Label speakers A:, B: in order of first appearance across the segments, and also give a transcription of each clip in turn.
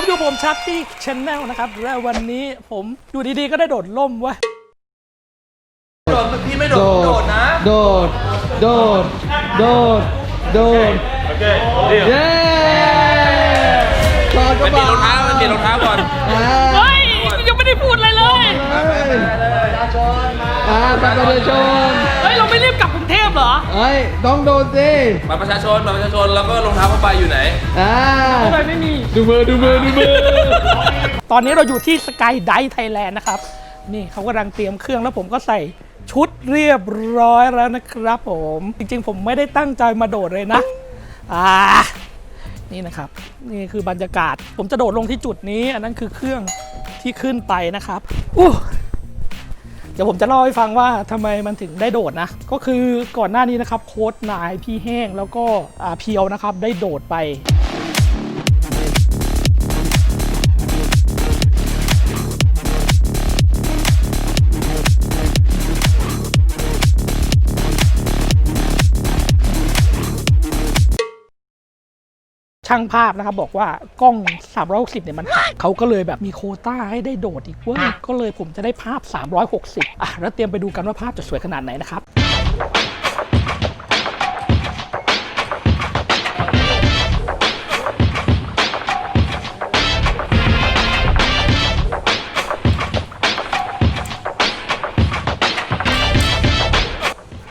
A: ผมอยู่ผมชักที่ชแนลนะครับและวันนี้ผมอยู่ดีๆก็ได้โดดล่มเว้ย
B: โดดพี่ไม่โด
C: โด
B: ดผมโด
C: ด
B: ดนะ
C: โดด โดด โดด โดดเย้ถอดก
B: มั
C: ระ
B: นมี
C: บะ
B: รองเท้ามันมีรองเท้าก่อน
C: อ่า
A: เฮ้ยยังไม่ได้พูดอะไรเลย
C: อ่าบัตรประชาชน
A: เฮ้ อ
C: เฮ้ยต้องโดนสิ
B: บัตรประชาชนบัตรประชาชนแล้วก็รองเท้าผ้าใบอยู่ไหน
C: อ่า
A: ทำไมไม่มี
C: ดูมือดูมือดูมือ
A: ตอนนี้เราอยู่ที่สกายได h ์ไทยแลนด์นะครับ นี่เขากำลังเตรียมเครื่องแล้วผมก็ใส่ชุดเรียบร้อยแล้วนะครับผม จริงๆ ผมไม่ได้ตั้งใจมาโดดเลยนะ อ่า นี่นะครับ นี่คือบรรยากาศ ผมจะโดดลงที่จุดนี้ อันนั้นคือเครื่องที่ขึ้นไปนะครับอู้เดี๋ยวผมจะเล่าให้ฟังว่าทำไมมันถึงได้โดดนะ ก็คือก่อนหน้านี้นะครับโค้ดนายพี่แห้งแล้วก็เพียวนะครับได้โดดไป ช่างภาพนะครับบอกว่ากล้อง 360 เนี่ยมันหักเขาก็เลยแบบมีโควต้าให้ได้โดดอีกเว้ยก็เลยผมจะได้ภาพ 360 อะ แล้วเตรียมไปดูกันว่าภาพจะสวยขนาดไหนนะครับ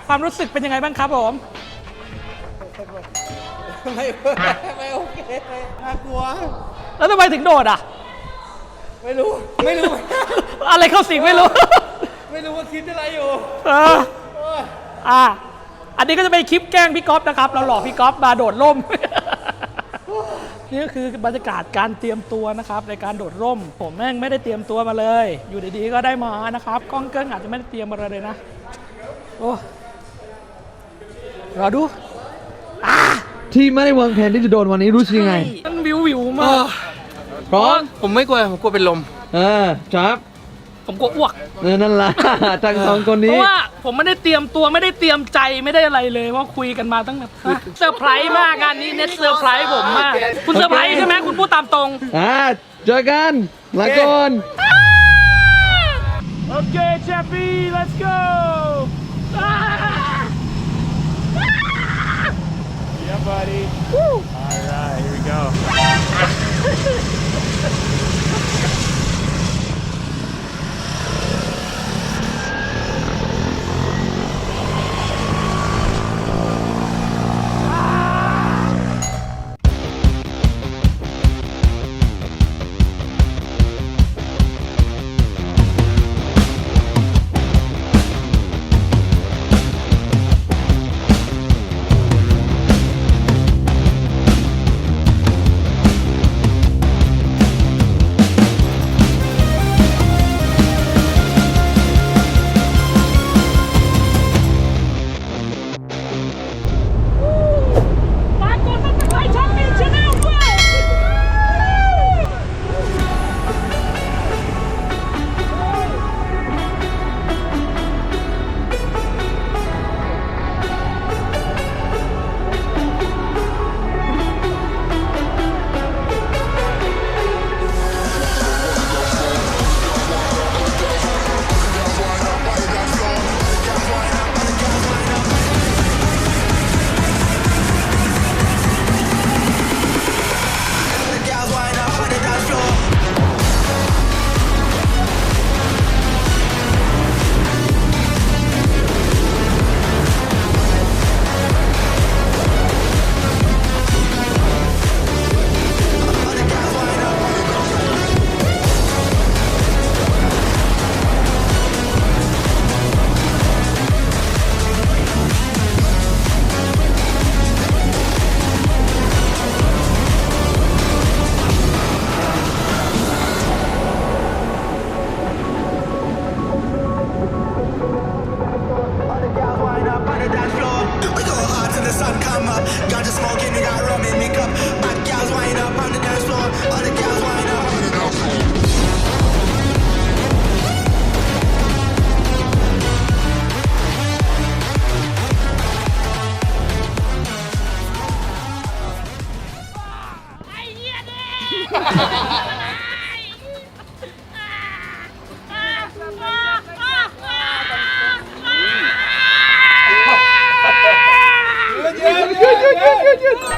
A: ความรู้สึกเป็นยังไงบ้างครับผม
D: ไม่ไม่โอเคน่ากลัว
A: แล้วทำไมถึงโดดอะ
D: ไม่รู้ ไม่รู้
A: อะไรเข้าสิงไม่รู้
D: ไม่รู้ว่าคิดอะไรอยู่
A: เอออะอันนี้ก็จะเป็นคลิปแกล้งพี่ก๊อฟนะครับ เราหลอกพี่ก๊อฟมาโดดร่ม นี่ก็คือบรรยากาศการเตรียมตัวนะครับในการโดดร่ม ผมแม่งไม่ได้เตรียมตัวมาเลย อยู่ดีๆก็ได้มานะครับกล้องเกิ้งอาจจะไม่ได้เตรียมมาเลยนะ โอ้รอดู
C: ที่ไม่ได้วางแผนที่จะโดนวันนี้รู้สึกยังไง
A: มันวิววิวๆมาก
C: พร้อม
D: ผมไม่กลัวผมกลัวเป็นลม
C: เออครับ
A: ผมกลัวอ้วก
C: เออนั่นแหละทั้งสองคน
A: เพ
C: นี้
A: ราะว่าผมไม่ได้เตรียมตัวไม่ได้เตรียมใจไม่ได้อะไรเลยว่าคุยกันมาตั้งแต่เซอร์ไพรส์มากงานนี้เน็ตเซอร์ไพรส์ผมมาก คุณเซอร์ไพรส์ใช่ไหมคุณพูดตามตรง
C: อ่าเจอกันลาก่อน
A: โอเคเชฟฟี่ let's go
E: Yeah, buddy. All right,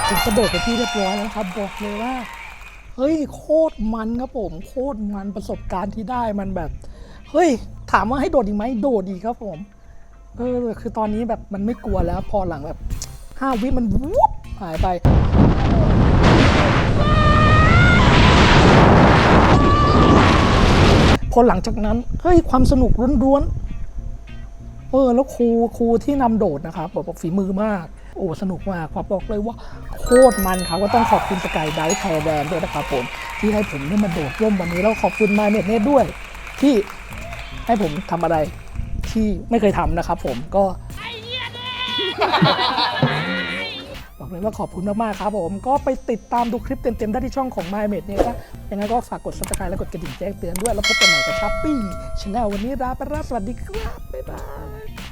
E: ผม
A: กระโดดไปที่เรียบร้อยแล้วครับบอกเลยว่า เฮ้ยโคตรมันครับผมโคตรมันประสบการณ์ที่ได้มันแบบ เฮ้ย ถามว่าให้โดดอีกไหมโดดดีครับผม เออคือตอนนี้แบบมันไม่กลัวแล้ว พอหลังแบบห้าวิมันวูบหายไป พอหลังจากนั้นเฮ้ยความสนุกล้วนๆเออแล้วครูครูที่นำโดดนะครับบอกบอกฝีมือมาก โอ้สนุกมากครับบอกเลยว่าโคตรมันครับก็ต้องขอบคุณสกายไดฟ์ไทยแลนด์ด้วยนะครับผมที่ให้ผมได้มาโดดร่วมวันนี้แล้วขอบคุณมาเน็ตเน็ตด้วย ที่ให้ผมทำอะไรที่ไม่เคยทำนะครับผมก็บอก เลยว่าขอบคุณมากๆครับผมก็ไปติดตามดูคลิปเต็มๆได้ที่ช่องของ My m a d e เนี่ยครับยังไงก็ฝากกด subscribe และกดกระดิ่งแจ้งเตือนด้วย แล้วพบกันใหม่กับชัปปี้ชาแนลวันนี้ลาไปแล้วสวัสดีครับบ๊ายบาย